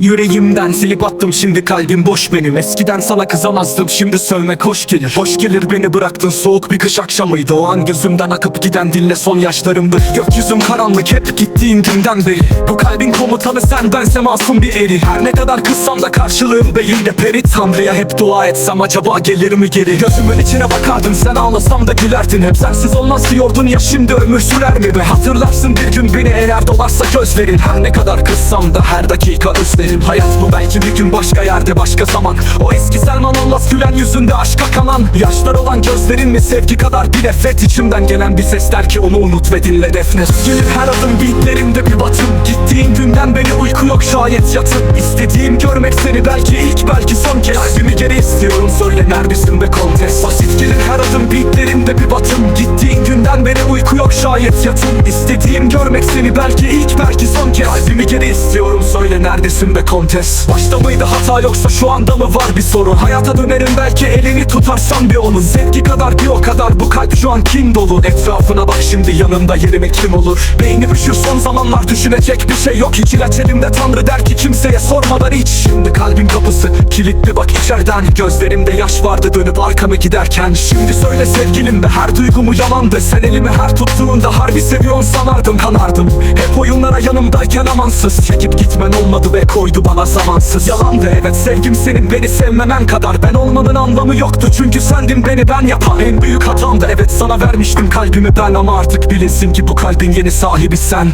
Yüreğimden silip attım şimdi kalbim boş benim. Eskiden sana kızamazdım şimdi sövmek hoş gelir. Hoş gelir beni bıraktın soğuk bir kış akşamıydı. O an gözümden akıp giden dinle son yaşlarımdı. Gökyüzüm karanlık hep gittiğin günden beri. Bu kalbin komutanı sen bense masum bir eri. Her ne kadar kızsam da karşılığım değil de peri Tanrı'ya hep dua etsem acaba gelir mi geri? Gözümün içine bakardın sen ağlasam da gülerdin Hep sensiz olmaz diyordun ya şimdi ömür sürer mi be? Hatırlarsın bir gün beni eğer dolarsa gözlerin Her ne kadar kızsam da her dakika özlerim Hayat bu belki bir gün başka yerde başka zaman. O eski Selman Olmaz gülen yüzünde aşka kanan. Yaşlar olan gözlerin mi sevgi kadar bir nefret? İçimden gelen bir ses der ki onu unut ve dinle defne. Gelir her adım beatlerimde bir batım. Gittiğin günden beri uyku yok şayet yatım İstediğim görmek seni belki ilk belki son kez. Kalbimi geri istiyorum. Söyle neredesin be kontes yok şayet yatım İstediğim görmek seni belki ilk belki son kez. Kalbimi geri istiyorum söyle neredesin be kontes? Başta mıydı hata yoksa şu anda mı var bir sorun Hayata dönerim belki elini tutarsan bir onun. Sevgi kadar kadar bu kalp şu an kim dolu. Etrafına bak şimdi yanında yerime kim olur? Beynim üşür son zamanlar düşünecek bir şey yok. Hiç ilaç elimde tanrı der ki kimseye sormadan hiç Şimdi kalbin kapısı kilitli bak içeriden. Gözlerimde yaş vardı dönüp arkamı giderken. Şimdi söyle sevgilim be her duygumu yalandı. Sen elimi her tuttuğunda harbi seviyorsun sanardım kanardım. Hep oyunlara yanımdayken amansız. Çekip gitmen olmadı ve koydu bana zamansız. Yalandı evet sevgim senin beni sevmemen kadar. Ben olmanın anlamı yoktu çünkü sendin beni ben yapan. En büyük hatamdı evet sana vermiştim kalbimi. Ben Ama artık bilinsin ki bu kalbin yeni sahibi sen.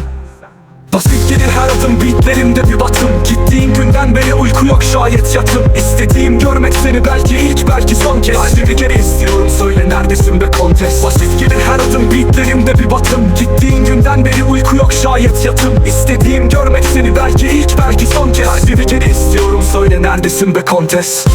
Basit gelir her adım beatlerimde bir batım. Gittiğin günden beri uyku yok şayet yatım. İstediğim görmek seni belki ilk belki son kez. Kalbimi geri istiyorum söyle neredesin be kontes? Basit gelir her adım beatlerimde bir batım. Gittiğin günden beri uyku yok şayet yatım. İstediğim görmek seni belki ilk belki son kez. Kalbimi geri istiyorum söyle neredesin be kontes